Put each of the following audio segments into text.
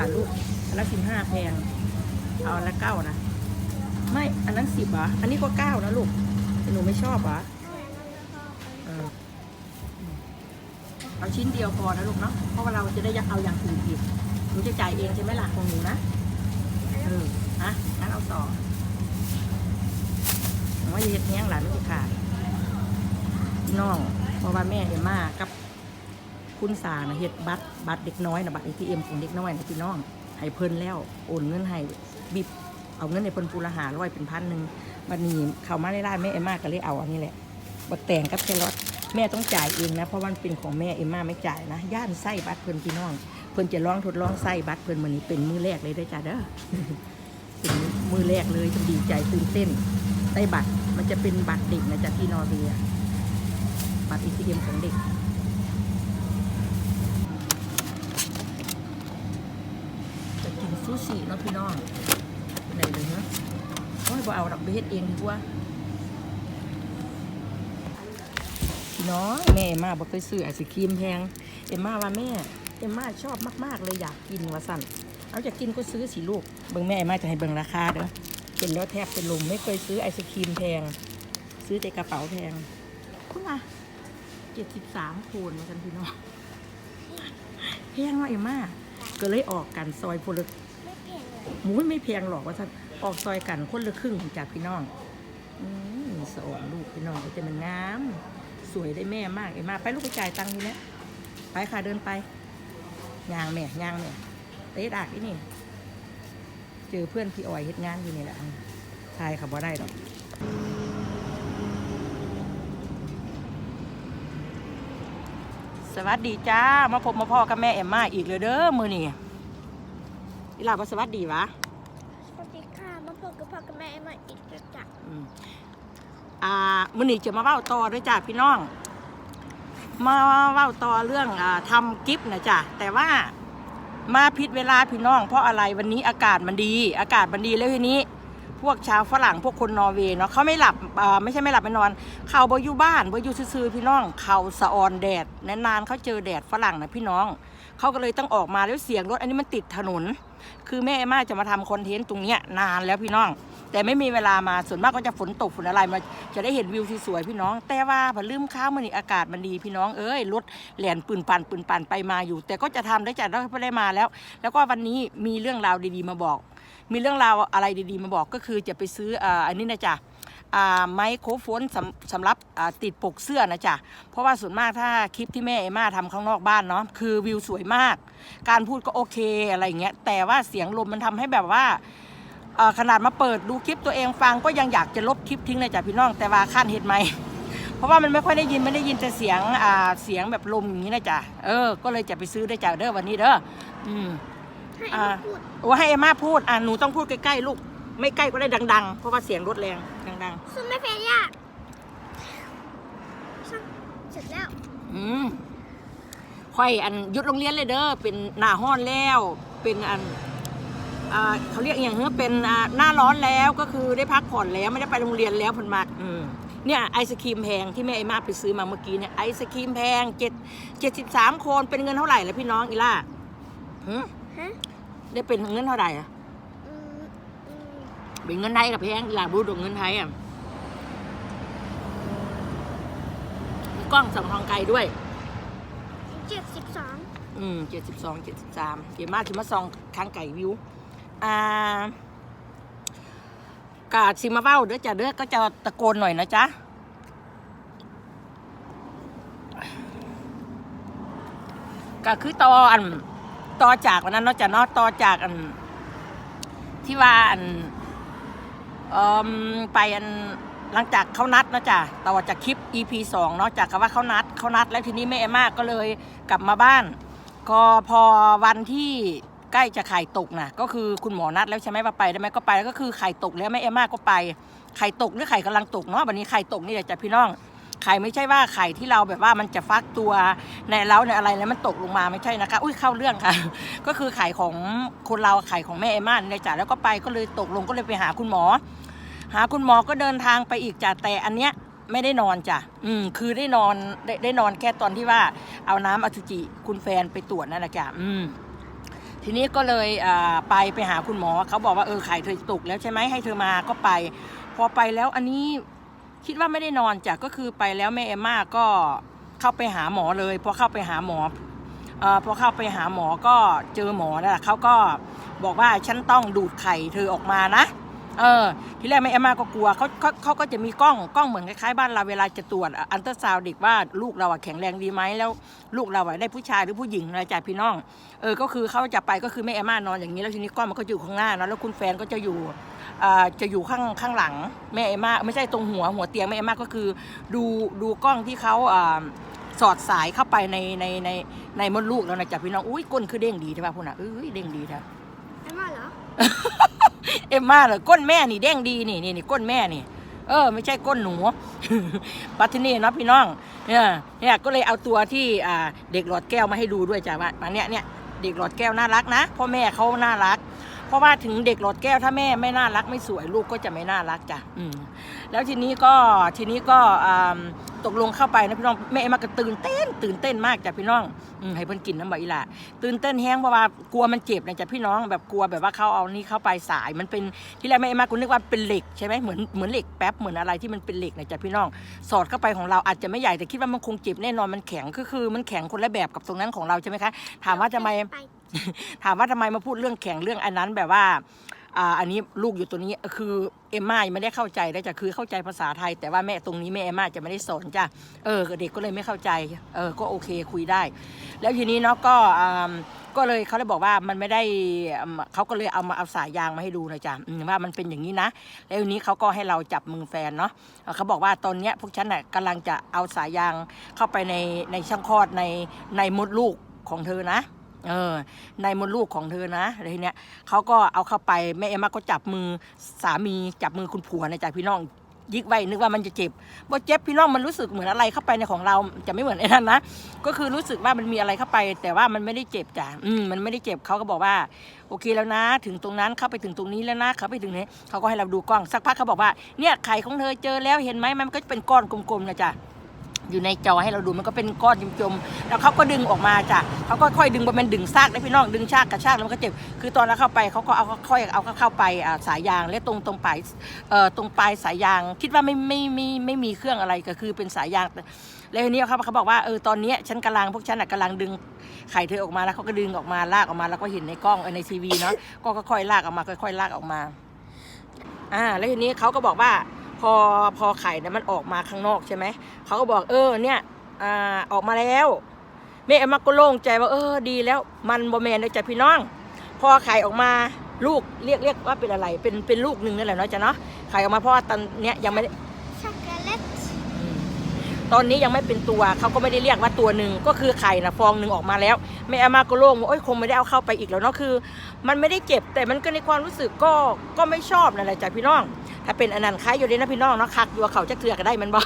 อันละเก้าดีกว่าลูก อันละสิบห้าแพง เอาอันละเก้านะ ไม่ อันนั้นสิบเหรออันนี้ก็เก้านะลูก หนูไม่ชอบหรอเออเอาชิ้นเดียวพอนะลูกเนาะ เพราะว่าเราจะได้เอาอย่างอื่นอีกหนูจะจ่ายเองใช่ไหมล่ะของหนูนะ เออฮะงั้นเอาต่อผมว่าอย่าเห็ดแห้งหลานไม่ขาดพี่น้องเพราะว่าแม่เอ็มมากับ คุณสานะเฮ็ดบัตรบัตรเด็กน้อยนะบัตรเอทีเอ็มของเด็กน้อยนะพี่น้องให้เพิ่นแล้วโอนเงินให้บิบเอาเงินในเพิ่นปูละหาร้อยเป็นพันหนึ่งบัดนี้เขามาได้ไล่แม่เอ็มมาก็เลยเอาอันนี้แหละบักแต่งกับแครอทแม่ต้องจ่ายเองนะเพราะว่ามันเป็นของแม่เอ็มมาไม่จ่ายนะย่านไส้บัตรเพิ่นพี่น้อง เพิ่นจะลองทดลองไส้บัตรเพิ่นมื้อนี้เป็นมือแรกเลยเด้จ้าเด้อเป็นมือแรกเลยจะดีใจตื่นเต้นได้บัตรมันจะเป็นบัตรเด็กนะจ๊ะที่นอร์เวียบัตรเอทีเอ็มของเด็ก จะกิน ซูชิเนาะพี่น้องไหนเลยฮะโอ้ยบ่เอาดอกไปเฮ็ดเองดีกว่าพี่น้องแม่มาบ่เคยซื้อไอศครีมแพงเอ็มมาว่าแม่เอ็มมาชอบมากๆเลยอยากกินว่าสั่นเอาจะกินก็ซื้อสิลูกเบิ่งแม่เอ็มมาจะให้เบิ่งราคาเด้อเห็นแล้วแทบเป็นลมไม่เคยซื้อไอศครีมแพง ซื้อแต่กระเป๋าแพงคุณล่ะเจ็ดสิบสามโคนมากันพี่น้องแพงเนาเอ็มมาก็เลยออกกันซอยพล หมูไม่แพงหรอกว่าท่านออกซอยกันคนละครึ่งจากพี่น้องอืมสอนลูกพี่น้องจะมันงาม สวยได้แม่มากเอ็มมาไปลูกไปจ่ายตังค์นี่แหละไปค่ะเดินไปยางแม่ยางแม่เตะดากอีนี่ เจอเพื่อนพี่ออยเฮ็ดงานอยู่นี่แหละทายเขาบ่ได้ดอกสวัสดีจ้า มาพบมาพ่อกับแม่เอ็มมาอีกเลยเด้อมือนี่ อีหลาบ่สวัสดีวะสวัสดีค่ะมาพบกับพ่อกับแม่เอ็มมาอีกแล้วจ้ะอืมอ่ามื้อนี้จะมาเว้าต่อด้วยจ้าพี่น้อง มาเว้าต่อเรื่องอ่าทำกิฟต์นะจ้ะแต่ว่ามาผิดเวลาพี่น้อง เพราะอะไรวันนี้อากาศมันดี อากาศมันดีแล้วทีนี้ พวกชาวฝรั่งพวกคนนอร์เวย์เนาะเขาไม่หลับอ่าไม่ใช่ไม่หลับไม่นอน เขาบ่อยู่บ้านบ่อยู่ซื่อๆพี่น้อง เขาสะออนแดดนานๆเขาเจอแดดฝรั่งนะพี่น้อง เขาก็เลยต้องออกมาแล้วเสียงรถอันนี้มันติดถนน คือแม่เอมม่าจะมาทำคอนเทนต์ตรงเนี้ยนานแล้วพี่น้อง แต่ไม่มีเวลามาส่วนมากก็จะฝนตกฝนอะไรมาจะได้เห็นวิวที่สวยพี่น้อง แต่ว่าพอลืมข้าวมันนี่อากาศมันดีพี่น้องเอ้ยรถแหลนปืนปันปืนปันไปมาอยู่ แต่ก็จะทำได้จัดได้ไม่ได้มาแล้ว แล้วก็วันนี้มีเรื่องราวดีๆมาบอก มีเรื่องราวอะไรดีๆมาบอกก็คือจะไปซื้ออ่าอันนี้นะจ๊ะ ไมโครโฟนสำสำหรับอ่าติดปกเสื้อนะจ๊ะเพราะว่าส่วนมากถ้าคลิปที่แม่เอมม่าทำข้างนอกบ้านเนาะคือวิวสวยมาก การพูดก็โอเคอะไรอย่างเงี้ยแต่ว่าเสียงลมมันทำให้แบบว่าเอ่อขนาดมาเปิดดูคลิปตัวเองฟังก็ยังอยากจะลบคลิปทิ้งเลยจ้ะพี่น้องแต่ว่าขั้นเห็ดไหมเพราะว่ามันไม่ค่อยได้ยินไม่ได้ยินแต่เสียงอ่าเสียงแบบลมอย่างนี้นะจ๊ะเออก็เลยจะไปซื้อได้จ้ะเด้อวันนี้เด้ออืมให้อ่าเอ็มพูดโอ้ให้เอมม่าพูดอะหนูต้องพูดใกล้ๆลูก ไม่ใกล้ก็ได้ดัง ๆ เพราะว่าเสียงรถแรงดังซึ่งไม่เป็นยากช่างเสร็จแล้วๆอืมค่อยอันหยุดโรงเรียนเลยเด้อเป็นหน้าห้อนแล้ว เป็นอันอ่าเขาเรียกอหย่างเฮ้อเป็นอ่าหน้าร้อนแล้วก็คือได้พักผ่อนแล้วไม่ได้ไปโรงเรียนแล้วผลมากอืมเนี่ยไอศครีมแพงที่แม่ไอมาไปซื้อมาเมื่อกี้เนี่ยไอศครีมแพงเจ็ดเจ็ดสิบสามคนเป็นเงินเท่าไหร่แล้วพี่น้องอีล่าหึฮะได้ได้เป็นเงินเท่าไหร่อะอืมอืม เป็นเงินไทยกับแพงอีล่าบูดเงินไทยอะมีกล้องสำรองไกลด้วย เจ็ดสิบสองอืมเจ็ดสิบสองเจ็ดสิบสามเดี๋ยวมาถึงมาซองค้างไก่วิว อ่ากาดซิมาเว้าเด้อจ้ะเด้อก็จะตะโกนหน่อยนะจ๊ะก็คือตออันต่อจากวันนั้นเนาะจ้ะเนาะต่อจากอัน ที่ว่าอันเอ่ม ไปอันหลังจากเขานัดนะจ๊ะต่อจากคลิป EP สองเนาะจากคำว่าเขานัดเขานัด แล้วทีนี้แม่เอมมากก็เลยกลับมาบ้าน ก็พอวันที่ใกล้จะไข่ตกนะก็คือคุณหมอนัดแล้วใช่ไหมว่าไปได้ไหมก็ไปแล้วก็คือไข่ตกแล้วแม่เอมมากก็ไปไข่ตกหรือไข่กำลังตกเนาะวันนี้ไข่ตกนี่แหละจ้ะพี่น้อง ไข่ไม่ใช่ว่าไข่ที่เราแบบว่ามันจะฟักตัวในเล้าในอะไรแล้วมันตกลงมาไม่ใช่นะคะ อุ้ยเข้าเรื่องค่ะ ก็คือไข่ของคนเราไข่ของแม่เอมมานี่ยจ้ะแล้วก็ไปก็เลยตกลงก็เลยไปหาคุณหมอ หาคุณหมอก็เดินทางไปอีกจ้ะแต่อันเนี้ยไม่ได้นอนจ้ะ อืม คือได้นอนได้ได้นอนแค่ตอนที่ว่าเอาน้ำอสุจิคุณแฟนไปตรวจนั่นแหละจ้ะ อืม ทีนี้ก็เลยไปไปหาคุณหมอเขาบอกว่าเออไข่เธอตกแล้วใช่ไหมให้เธอมาก็ไป พอไปแล้วอันนี้ คิดว่าไม่ได้นอนจ้ะก็คือไปแล้วแม่เอมมาก็เข้าไปหาหมอเลยพอเข้าไปหาหมออ่อพอเข้าไปหาหมอก็เจอหมอนะเขาก็บอกว่าฉันต้องดูดไข่เธอออกมานะ เออ ทีแรกแม่เอมมาก็กลัวเขาเขาเขาก็จะมีกล้องกล้องเหมือนคล้ายๆบ้านเราเวลาจะตรวจอันเตอร์ซาวด์เด็กว่าลูกเราอะแข็งแรงดีไหมแล้ว ลูกเราอะได้ผู้ชายหรือผู้หญิงอะไรจากพี่น้อง เออก็คือเขาจะไปก็คือแม่เอมมานอนอย่างนี้แล้วทีนี้กล้องมันก็อยู่ข้างหน้าเนอะแล้วคุณแฟนก็จะอยู่อ่าจะอยู่ข้างข้างหลังแม่เอมมาไม่ใช่ตรงหัวหัวเตียงแม่เอมมาก็คือดูดูกล้องที่เขาอ่าสอดสายเข้าไปในในในในมดลูกแล้วนะจ๊ะพี่น้องอุ้ยก้นคือเด้งดีใช่ป่ะพูดนะเอ้ยเด้งดีแท้ เอ็มมาเหรอ เอ็มมาเหรอก้นแม่นี่เด้งดีนี่นี่นี่ก้นแม่นี่ เออ ไม่ใช่ก้นหนูปัทินีนะพี่น้อง เนี่ยเนี่ยก็เลยเอาตัวที่อ่าเด็กหลอดแก้วมาให้ดูด้วยจ้ะว่ามาเนี่ยเนี่ยเด็กหลอดแก้วน่ารักนะพ่อแม่เขาน่ารัก เพราะว่าถึงเด็กหลอดแก้วถ้าแม่ไม่น่ารักไม่สวยลูกก็จะไม่น่ารักจ้ะอืม แล้วทีนี้ก็ทีนี้ก็อ่าตกลงเข้าไปนะพี่น้องแม่เอ็มมาก็ตื่นเต้น ตื่นเต้นมากจ้ะพี่น้องอืมให้เพิ่นกินน้ำบะอีหล่ะตื่นเต้นแห้งเพราะว่ากลัวมันเจ็บนะจ๊ะพี่น้องแบบกลัวแบบว่าเขาเอานี่เข้าไปสายมันเป็นที่แรกแม่เอ็มมาคุณนึกว่าเป็นเหล็กใช่ไหมเหมือนเหมือนเหล็กแป๊บเหมือนอะไรที่มันเป็นเหล็กนะจ๊ะพี่น้อง สอดเข้าไปของเราอาจจะไม่ใหญ่แต่คิดว่ามันคงเจ็บแน่นอนมันแข็งก็คือมันแข็งคนละแบบกับตรงนั้นของเราใช่ไหมคะถามว่าทำไมไปถามว่าทำไมมาพูดเรื่องแข่งเรื่องอันนั้นแบบว่า อ่าอันนี้ลูกอยู่ตัวนี้คือเอมม่ายังไม่ได้เข้าใจได้จ้ะคือเข้าใจภาษาไทย แต่ว่าแม่ตรงนี้แม่เอมม่าจะไม่ได้สอนจ้ะเออเด็กก็เลยไม่เข้าใจเออก็โอเคคุยได้ แล้วทีนี้เนาะก็อ่าก็เลยเขาเลยบอกว่ามันไม่ได้เขาก็เลยเอามาเอาสายยางมาให้ดูนะจ๊ะว่ามันเป็นอย่างนี้นะ แล้วทีนี้เขาก็ให้เราจับมือแฟนเนาะเขาบอกว่าตอนเนี้ยพวกฉันน่ะกำลังจะเอาสายยางเข้าไปในในช่องคลอดในในมดลูกของเธอนะ เออในมดลูกของเธอนะอะไรเนี้ยเขาก็เอาเข้าไปแม่เอ็มมาก็จับมือสามีจับมือคุณผัวในจ๊ะพี่น้องยิกไว้นึกว่ามันจะเจ็บบ่เจ็บพี่น้องมันรู้สึกเหมือนอะไรเข้าไปในของเราจะไม่เหมือนไอ้นั่นนะก็คือรู้สึกว่ามันมีอะไรเข้าไป แต่ว่ามันไม่ได้เจ็บจ้ะอืมมันไม่ได้เจ็บเขาก็บอกว่า โอเคแล้วนะ ถึงตรงนั้นเข้าไปถึงตรงนี้แล้วนะเขาไปถึงนี้เขาก็ให้เราดูกล้องสักพักเขาบอกว่าเนี่ยไข่ของเธอเจอแล้วเห็นไหมมันก็เป็นก้อนกลมๆนะจ๊ะ อยู่ในจอให้เราดูมันก็เป็นก้อนจมๆแล้วเขาก็ดึงออกมาจ้ะเขาก็ค่อยดึงมันดึงซากได้พี่น้องดึงชากกระชากแล้วมันก็เจ็บคือตอนเราเข้าไปเขาก็เอาค่อยเอาเข้าไปสายยางและตรงตรงปลายเอ่อตรงปลายสายยาง คิดว่าไม่ไม่ไม่ไม่มีเครื่องอะไรก็คือเป็นสายยางแล้วทีนี้เขาเขาบอกว่าเออตอนนี้ฉันกำลังพวกฉันน่ะกำลังดึงไข่เธอออกมาแล้วเขาก็ดึงออกมาลากออกมาแล้วก็เห็นในกล้องในทีวีเนาะก็ค่อยๆลากออกมาค่อยๆลากออกมาอ่าแล้วทีนี้เขาก็บอกว่า อพอไข่เนี่ยมันออกมาข้างนอกใช่ไหมเขาก็บอกเออเนี่ยอ่าออกมาแล้วแม่เอ็มมาก็โล่งใจว่าเออดีแล้ว มันบอแมนเลยจ้ะพี่น้อง พอไข่ออกมาลูกเรียกเรียกว่าเป็นอะไร เป็นเป็นลูกหนึ่งนั่นแหละเนาะจ้ะเนาะไข่ออกมาเพราะว่าตอนเนี้ยยังไม่ได้ช็อกโกแลตตอนนี้ยังไม่เป็นตัวเขาก็ไม่ได้เรียกว่าตัวหนึ่งก็คือไข่นะฟองหนึ่งออกมาแล้วแม่อามาก็โล่งว่าโอ้ยคงไม่ได้เอาเข้าไปอีกแล้วเนาะคือ มันไม่ได้เจ็บแต่มันก็ในความรู้สึกก็ก็ไม่ชอบนั่นแหละจ้ะพี่น้อง ถ้าเป็นอนันต์คล้ายอยู่ดีนะพี่น้องเนาะคักอยู่ว่าเขาจะเถือก็ได้มันบ่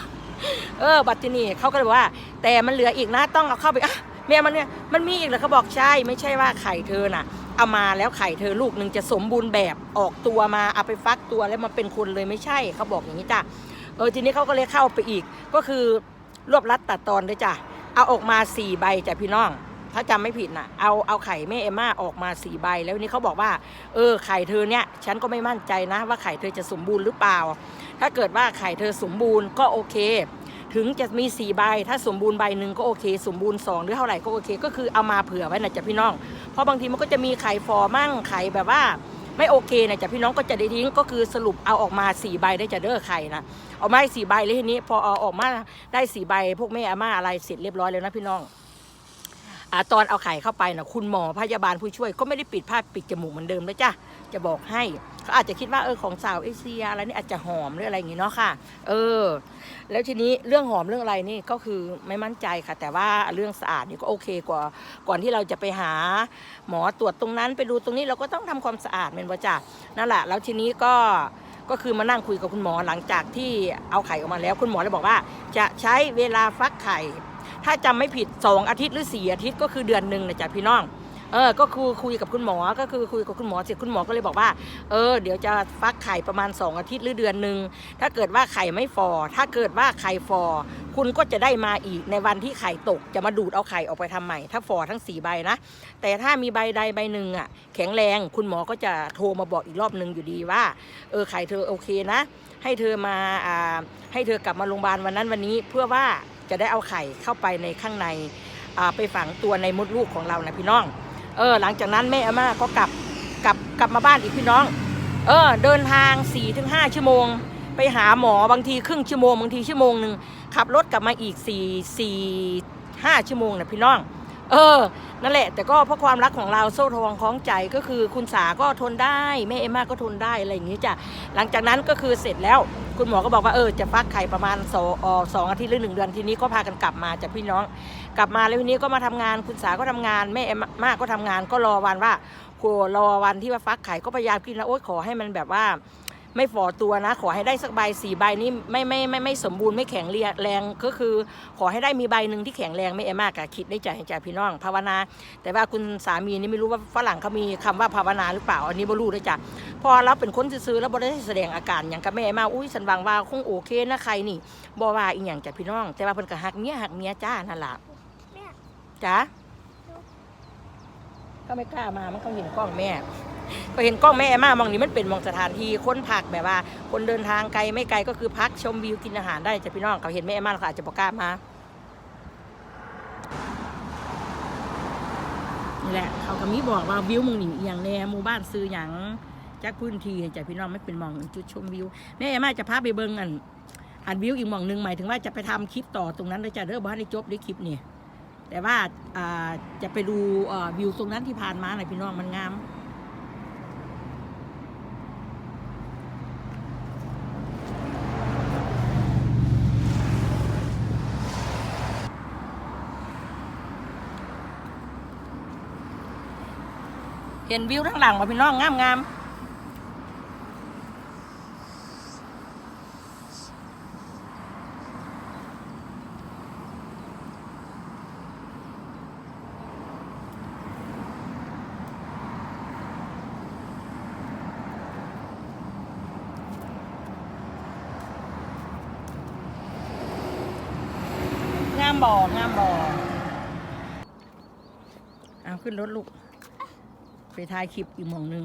เออ บัตรนี่เขาก็เลยบอกว่า แต่มันเหลืออีกนะต้องเอาเข้าไปอะแม่มันเนี่ยมันมีอีกเหรอเขาบอกใช่ไม่ใช่ว่าไข่เธอน่ะเอามาแล้วไข่เธอลูกหนึ่งจะสมบูรณ์แบบออกตัวมาเอาไปฟักตัวแล้วมาเป็นคนเลยไม่ใช่เขาบอกอย่างนี้จ้ะเออทีนี้เขาก็เลยเข้าไปอีก ก็คือรวบรัดตัดตอนด้วยจ้ะเอาออกมาสี่ใบจ้ะพี่น้อง ถ้าจำไม่ผิดนะเอาเอาไข่แม่เอมมาออกมาสี่ใบ แล้วนี่เขาบอกว่า เออไข่เธอเนี่ย ฉันก็ไม่มั่นใจนะว่าไข่เธอจะสมบูรณ์หรือเปล่า ถ้าเกิดว่าไข่เธอสมบูรณ์ก็โอเค ถึงจะมีสี่ใบ ถ้าสมบูรณ์ใบหนึ่งก็โอเค สมบูรณ์สองหรือเท่าไหร่ก็โอเค ก็คือเอามาเผื่อไว้นะจ๊ะพี่น้อง เพราะบางทีมันก็จะมีไข่ฟอมั่งไข่แบบว่าไม่โอเคนะจ๊ะพี่น้องก็จะได้ทิ้งก็คือสรุปเอาออกมาสี่ใบได้จะเด้อไข่นะเอามาสี่ใบเลยทีนี้พอเอาออกมาได้สี่ใบพวกแม่อาม่าอะไรเสร็จเรียบร้อยแล้วนะพี่น้อง ตอนเอาไข่เข้าไปนะคุณหมอพยาบาลผู้ช่วยก็ไม่ได้ปิดผ้าปิดจมูกเหมือนเดิมแล้วจ้ะจะบอกให้เขาอาจจะคิดว่าเออของสาวเอเชียอะไรนี่อาจจะหอมหรืออะไรอย่างงี้เนาะค่ะ เออ แล้วทีนี้เรื่องหอมเรื่องอะไรนี่ก็คือไม่มั่นใจค่ะ แต่ว่าเรื่องสะอาดนี่ก็โอเคกว่าก่อนที่เราจะไปหาหมอตรวจตรงนั้นไปดูตรงนี้เราก็ต้องทำความสะอาดเป็นประจ้ะนั่นแหละ แล้วทีนี้ก็ก็คือมานั่งคุยกับคุณหมอหลังจากที่เอาไข่ออกมาแล้ว คุณหมอเลยบอกว่า จะใช้เวลาฟักไข่ ถ้าจำไม่ผิด 2 อาทิตย์หรือ 4 อาทิตย์ก็คือเดือนหนึ่งนะจ๊ะพี่น้อง เออ ก็คือคุยกับคุณหมอ ก็คือคุยกับคุณหมอเสร็จคุณหมอก็เลยบอกว่า เออ เดี๋ยวจะฟักไข่ประมาณ 2 อาทิตย์หรือเดือนหนึ่ง ถ้าเกิดว่าไข่ไม่ฟอ ถ้าเกิดว่าไข่ฟอ คุณก็จะได้มาอีกในวันที่ไข่ตก จะมาดูดเอาไข่ออกไปทำใหม่ ถ้าฟอทั้ง 4 ใบนะ แต่ถ้ามีใบใดใบหนึ่งอะ แข็งแรง คุณหมอก็จะโทรมาบอกอีกรอบหนึ่งอยู่ดีว่า เออ ไข่เธอโอเคนะ ให้เธอมา อ่า ให้เธอกลับมาโรงพยาบาลวันนั้นวันนี้เพื่อว่า จะได้เอาไข่เข้าไปในข้างในไปฝังตัวในมดลูกของเรานะพี่น้อง เออ หลังจากนั้นแม่อาม่าก็กลับกลับกลับมาบ้านอีกพี่น้อง เออ เดินทาง4ี่ถึงห้าชั่วโมง ไปหาหมอบางทีครึ่งชั่วโมงบางทีชั่วโมงหนึ่งขับรถกลับมาอีก4ี่สี่ห้าชั่วโมงนะพี่น้อง เออ นั่นแหละ แต่ก็เพราะความรักของเราโซ่ทองคล้องใจก็คือคุณสาก็ทนได้แม่เอ็มมาก็ทนได้อะไรอย่างนี้จ้ะหลังจากนั้นก็คือเสร็จแล้ว คุณหมอก็บอกว่าเออจะฟักไข่ประมาณสองอ่อสองอาทิตย์หรือหนึ่งเดือนทีนี้ก็พากันกลับมาจากพี่น้อง กลับมาแล้วทีนี้ก็มาทำงานคุณสาก็ทำงานแม่เอ็มมาก็ทำงานก็รอวันว่าโหรอวันที่ว่าฟักไข่ก็พยายามกินแล้วโอ๊ยขอให้มันแบบว่า ไม่ฝ่อตัวนะ ขอให้ได้สักใบสี่ใบนี้ไม่ไม่ไม่ไม่สมบูรณ์ไม่แข็งแรงก็คือ ขอให้ได้มีใบหนึ่งที่แข็งแรงไม่เอมากอะคิดได้ใจจากพี่น้องภาวนา แต่ว่าคุณสามีนี่ไม่รู้ว่าฝรั่งเขามีคำว่าภาวนาหรือเปล่าอันนี้บ่รู้ด้วยจ้ะพอเราเป็นคนซื้อๆแล้วบ่ได้แสดงอาการอย่างกับแม่มาอุ้ยฉันหวังว่าคงโอเคนะใครนี่บ่ว่าอีหยังจ้ะพี่น้อง แต่ว่าเพิ่นก็หักเมียหักเมียจ้านั่นล่ะแม่จ้ะก็ไม่กล้ามามันเขาเห็นกล้องแม่ ก็เห็นกล้องแม่แอมมามองนี่มันเป็นมองสถานที่คนพักแบบว่า คนเดินทางไกลไม่ไกลก็คือพักชมวิวกินอาหารได้จ้ะพี่น้องเขาเห็นแม่แอมาเขาอาจจะบอกกล้ามานี่แหละเขาก็มีบอกว่าวิวมึงนี่อย่างแน่หมู่บ้านซื้ออย่างจากพื้นที่ให้จ้ะพี่น้องไม่เป็นมองจุดชมวิวแม่แอมาจะพาไปเบิ่งอันอันวิวอีกมองหนึ่งหมายถึงว่าจะไปทำคลิปต่อตรงนั้นเลยจ้ะเด้อบ้านในจบด้คลิปนี่แต่ว่าจะไปดูวิวตรงนั้นที่ผ่านมาหน่อยพี่น้องมันงาม เห็นวิวทั้งหลังว่าพี่น้องงามงามงามบ่องามบ่อเอาขึ้นรถลูก ไปถ่ายคลิปอีกหมองหนึง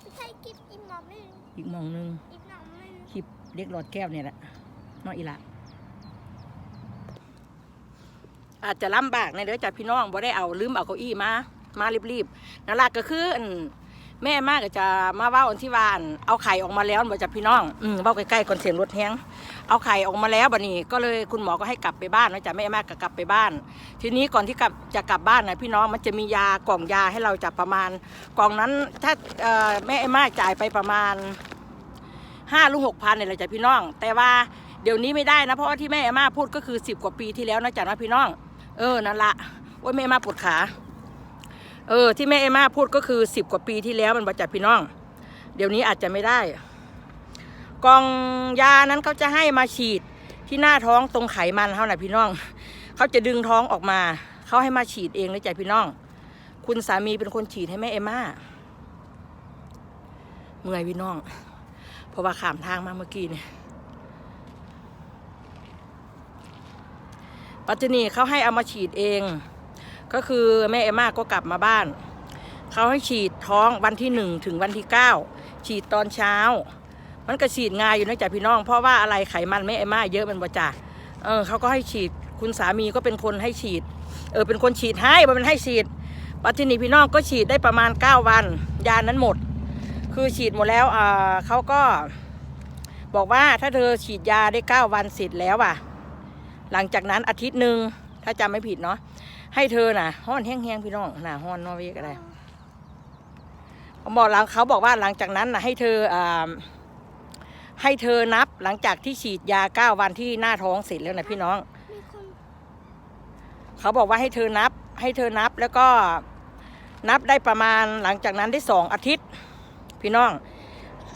ไม่ใช่กิฟอีหมอมไม่อีกหมองหนึงอีหนอมไม่คลิปเล็กหลอดแก้วเนี่ยแหละเน้องอีละอาจจะลำบากในเด้อจ้ะพี่น้องบ่ได้เอาลืมเอาเก้าอี้มามารีบๆนั่นแหละก็คืออัน แม่มากก็จะมาเว่าอันที่ว่านเอาไข่ออกมาแล้วบ่จ้ะพี่น้องอืมเว้าใกล้ๆก่อนเสียงรถแฮงเอาไข่ออกมาแล้วบัดนี้ ก็เลยคุณหมอก็ให้กลับไปบ้านนะจ้ะแม่มากก็กลับไปบ้าน ทีนี้ก่อนที่กลับจะกลับบ้านนะพี่น้องมันจะมียากล่องยาให้เราจับประมาณ กล่องนั้นถ้าเออแม่เอมมาจ่ายไปประมาณห้าลูกหกพันเนี่ยแหละจ้ะพี่น้อง แต่ว่าเดี๋ยวนี้ไม่ได้นะเพราะว่าที่แม่เอมมาพูดก็คือสิบกว่าปีที่แล้วนะจ๊ะนะพี่น้อง เออนั่นละโอ้ยแม่มมาปวดขา เออที่แม่เอมาพูดก็คือสิบกว่าปีที่แล้วมันบาจัดพี่น้อง เดี๋ยวนี้อาจจะไม่ได้ กองยานั้นเขาจะให้มาฉีดที่หน้าท้องตรงไขมันเขาน่ะพี่น้อง เขาจะดึงท้องออกมา เขาให้มาฉีดเองเลยจ้ะพี่น้อง คุณสามีเป็นคนฉีดให้แม่เอมมาเมื่อยพี่น้อง เพราะว่าขามทางมาเมื่อกี้เนี่ยปัจจุบันเขาให้เอามาฉีดเอง ก็คือแม่เอมมาก็กลับมาบ้าน เขาให้ฉีดท้องวันที่หนึ่งถึงวันที่เก้าฉีดตอนเช้า มันก็ฉีดง่ายอยู่นะจ๊ะพี่น้อง เพราะว่าอะไรไขมันแม่เอมมาเยอะมันบ่จ่าเออเขาก็ให้ฉีดคุณสามีก็เป็นคนให้ฉีด เออเป็นคนฉีดให้บ่เป็นให้ฉีดปัจจุบันพี่น้องก็ฉีดได้ประมาณ 9 วัน ยานั้นหมด คือฉีดหมดแล้วอ่าเขาก็บอกว่าถ้าเธอฉีดยาได้เก้าวันเสร็จแล้วอะ หลังจากนั้นอาทิตย์หนึ่งถ้าจำไม่ผิดเนาะ ให้เธอน่ะห้อนแห้งๆพี่น้องน่ะห้อนนอร์เวย์ก็ได้เขาบอกหลังเขาบอกว่าหลังจากนั้นน่ะให้เธออ่าให้เธอนับหลังจากที่ฉีดยาเก้าวันที่หน้าท้องเสร็จแล้วนะพี่น้อง เขาบอกว่าให้เธอนับ ให้เธอนับแล้วก็นับได้ประมาณหลังจากนั้นได้สองอาทิตย์ พี่น้อง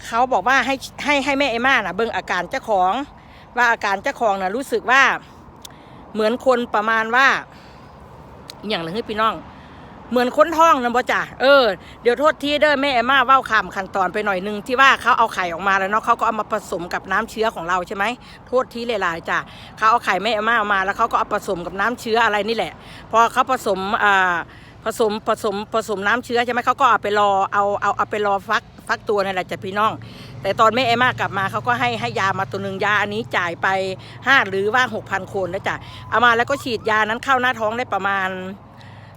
เขาบอกว่าให้ให้ให้แม่เอม่าน่ะเบิ่งอาการเจ้าของ ว่าอาการเจ้าของน่ะรู้สึกว่าเหมือนคนประมาณว่า อหย่างไรให้พี่น้อง เหมือนค้นท้องนะบ่จ้ะเออเดี๋ยวโทษทีเด้อแม่เอมมาเว้าคำขั้นตอนไปหน่อยหนึงที่ว่าเขาเอาไข่ออกมาแล้วเนาะเขาก็เอามาผสมกับน้ำเชื้อของเราใช่ไหมโทษทีหลายๆจ้ะเขาเอาไข่แม่เอมมาออกมาแล้วเขาก็เอาผสมกับน้ำเชื้ออะไรนี่แหละ พอเขาผสมอ่าผสมผสมผสมน้ำเชื้อใช่ไหมเขาก็เอาไปรอเอาเอาเอาไปรอฟักฟักตัวนั่นแหละจ้ะพี่น้อง แต่ตอนแม่เอมากลับมาเขาก็ให้ให้ยามาตัวหนึ่งยาอันนี้จ่ายไปห้าหรือว่าหกพันคนนะจ๊ะเอามาแล้วก็ฉีดยานั้นเข้าหน้าท้องได้ประมาณ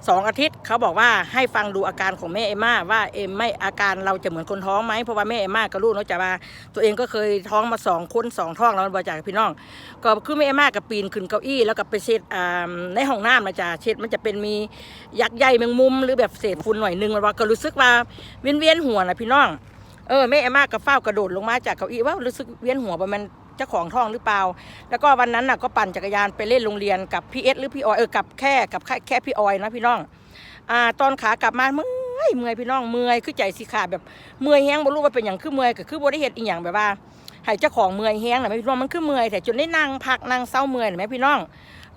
สองอาทิตย์เขาบอกว่าให้ฟังดูอาการของแม่เอมาว่าเอมไม่อาการเราจะเหมือนคนท้องไหมเพราะว่าแม่เอมากับลูกเนาะจ๊ะว่าตัวเองก็เคยท้องมาสองคนสองท้องแล้วบอจากพี่น้องก็คือแม่เอมากับปีนขึ้นเก้าอี้แล้วก็ไปเช็ดอ่าในห้องน้ำนะจ๊ะเช็ดมันจะเป็นมียักษ์ใหญ่แมงมุม หรือแบบเศษฝุ่นหน่อยนึงมันว่าก็รู้สึกว่าเวียนเวียนๆหัวนะพี่น้อง เออแม่เอมมากับเฝ้ากระโดดลงมาจากเก้าอี้ว่ารู้สึกเวียนหัวประมาณเจ้าของท้องหรือเปล่า แล้วก็วันนั้นน่ะก็ปั่นจักรยานไปเล่นโรงเรียนกับพี่เอสหรือพี่ออยเออกับแค่กับแค่แค่พี่ออยนะพี่น้องอ่าตอนขากลับมาเมื่อยเมื่อยพี่น้องเมื่อยคือใจสิขาดแบบเมื่อยแห้งบ่รู้ว่าเป็นอย่างคือเมื่อยก็คือบ่ได้เฮ็ดอีหยังแบบว่าให้เจ้าของเมื่อยแห้งน่ะแม่พี่น้องมันคือเมื่อยแต่จนได้นั่งพักนั่งเศร้าเมื่อยน่ะแม่พี่น้อง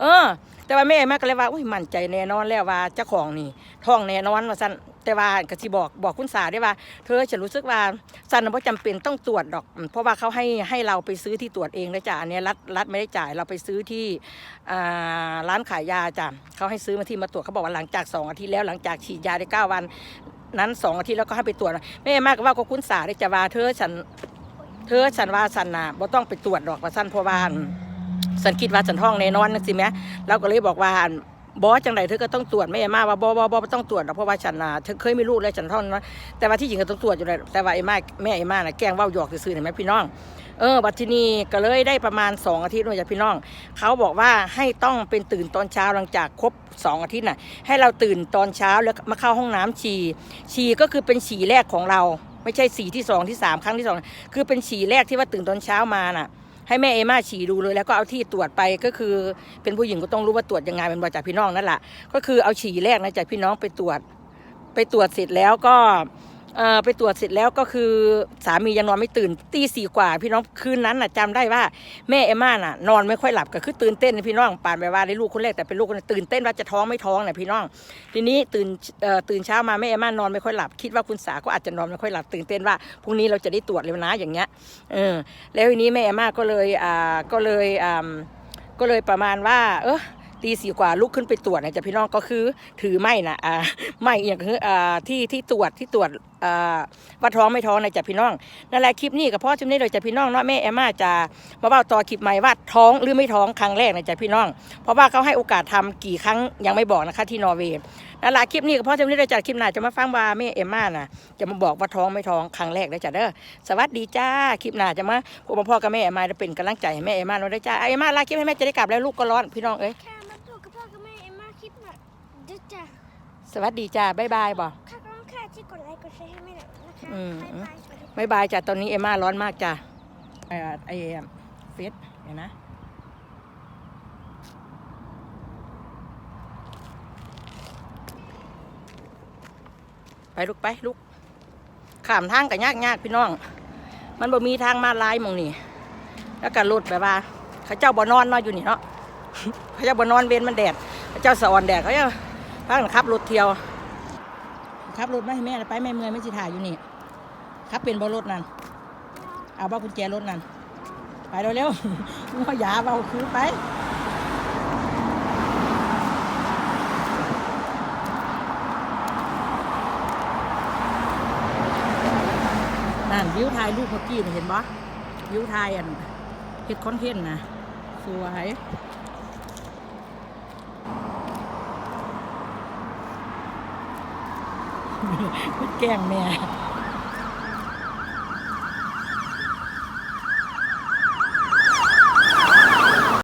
เออ แต่ว่าแม่แม่ก็เลยว่าอุ้ยมั่นใจแน่นอนแล้วว่าเจ้าของนี่ท้องแน่นอนว่าซั่นแต่ว่าก็สิบอกบอกคุณสาได้ว่า เธอฉันรู้สึกว่าสันน่ะบ่จำเป็นต้องตรวจดอก เพราะว่าเขาให้ให้เราไปซื้อที่ตรวจเองนะจ๊ะอันนี้รัฐรัฐไม่ได้จ่ายเราไปซื้อที่ร้านขายยาจ้ะเขาให้ซื้อมาที่มาตรวจเขาบอกว่าหลังจากสองอาทิตย์แล้วหลังจากฉีดยาได้เก้าวัน นั้นสองอาทิตย์แล้วก็ให้ไปตรวจแม่มากก็ว่าก็คุณสาได้จะว่าเธอฉันเธอฉันว่าสันนะบ่ต้องไปตรวจดอกว่าสันเพราะ สันคิดว่าสันท้องแน่นอนนักสิแหม่เราก็เลยบอกว่าบอสจังใดเธอก็ต้องตรวจไม่มาว่าบอบอบอต้องตรวจเพราะว่าฉันนะเธอเคยมีลูกแล้วฉันท้องนะแต่ว่าที่จริงก็ต้องตรวจอยู่แล้วแต่ว่าไอ้มาแม่ไอ้มาน่ะแกล้งเว่าหยอกซื่อๆเห็นไหมพี่น้องเออบัดทีนี้ก็เลยได้ประมาณสองอาทิตย์ด้วยจ้ะพี่น้อง เขาบอกว่าให้ต้องเป็นตื่นตอนเช้าหลังจากครบสองอาทิตย์น่ะ ให้เราตื่นตอนเช้าแล้วมาเข้าห้องน้ำฉี่ฉี่ก็คือเป็นฉี่แรกของเรา ไม่ใช่ฉี่ที่สองที่สามครั้งที่สองคือเป็นฉี่แรกที่ว่าตื่นตอนเช้ามาน่ะ ให้แม่เอม่าฉี่ดูเลย แล้วก็เอาที่ตรวจไปก็คือ เป็นผู้หญิงก็ต้องรู้ว่าตรวจยังไงเป็นบาจากพี่น้องนั่นแหละก็คือเอาฉี่แรกนะจากพี่น้องไปตรวจ ไปตรวจเสร็จแล้วก็ ไปตรวจเสร็จแล้วก็คือสามียังนอนไม่ตื่นตีสี่กว่า พี่น้องคืนนั้นน่ะจำได้ว่าแม่เอม่าน่ะนอนไม่ค่อยหลับก็คือตื่นเต้นพี่น้องป่านไปว่าได้ลูกคนแรกแต่เป็นลูกคนตื่นเต้นว่าจะท้องไม่ท้องน่ะพี่น้อง ทีนี้ตื่นตื่นเช้ามาแม่เอม่านอนไม่ค่อยหลับคิดว่าคุณสาก็อาจจะนอนไม่ค่อยหลับตื่นเต้นว่าพรุ่งนี้เราจะได้ตรวจเลยนะอย่างเงี้ยเออแล้วทีนี้แม่เอม่าก็เลยอ่าก็เลยอ่าก็เลยประมาณว่า เออ ตีสี่กว่าลุกขึ้นไปตรวจนะจ๊ะพี่น้องก็คือถือไม่นะอ่าไม่อย่างคืออ่าที่ที่ตรวจที่ตรวจอ่าว่าท้องไม่ท้องนะจ๊ะพี่น้องนั่นแหละคลิปนี้กับพ่อชิมนี้โดยจ๊ะพี่น้องเนาะแม่เอม่าจะมาเล่าต่อคลิปใหม่ว่าท้องหรือไม่ท้องครั้งแรกนะจ๊ะพี่น้อง เพราะว่าเขาให้โอกาสทำกี่ครั้งยังไม่บอกนะคะที่นอร์เวย์นั่นแหละคลิปนี้กับพ่อจำนี้ได้จัดคลิปหน้าจะมาฟังว่าแม่เอมมาน่ะจะมาบอกว่าท้องไม่ท้องครั้งแรกได้จ้ะเด้อสวัสดีจ้าคลิปหน้าจะมาพวกพ่อกับแม่เอมมาจะเป็นกำลังใจให้แม่เอมมาเราได้จ้าเอมมาลาคลิปให้แม่จะได้กลับแล้วลูกก็ร้อนพี่น้องเอ้ย คลิปหน่อยเดี๋ยวจ้ะสวัสดีจ้าบ๊ายบายบ่ค่ะก็ต้องค่ะที่กดไลค์กดแชร์ให้แม่หน่อยนะคะอืมบ๊ายบายสวัสดีค่ะ บ๊ายบายจ้าตอนนี้เอมม่าร้อนมากจ้าไอ้ไอ้เฟสเห็นนะไปลูกไปลูกข้ามทางกับยากยากๆพี่น้อง มันบ่มีทางมาลายหมองนี่แล้วก็รถแบบว่า เขาเจ้าบ่นอนเนาะอยู่นี่เนาะ เขาเจ้าบ่นอนเวนมันแดด เจ้าสะออนแดดเขาจะพากันขับรถเที่ยวขับรถมาให้แม่ไปแม่เมื่อยไม่สิถ่ายอยู่นี่ขับเป็นบ่รถนั่นเอาบ้ากุญแจรถนั่นไปเร็วๆงเอยาเบาคือไปนั่นวิวถ่ายรูปเมื่อกี้นี่เห็นบ่วิวถ่ายอันเฮ็ดคอนเทนต์นะสวย แกล้งแม่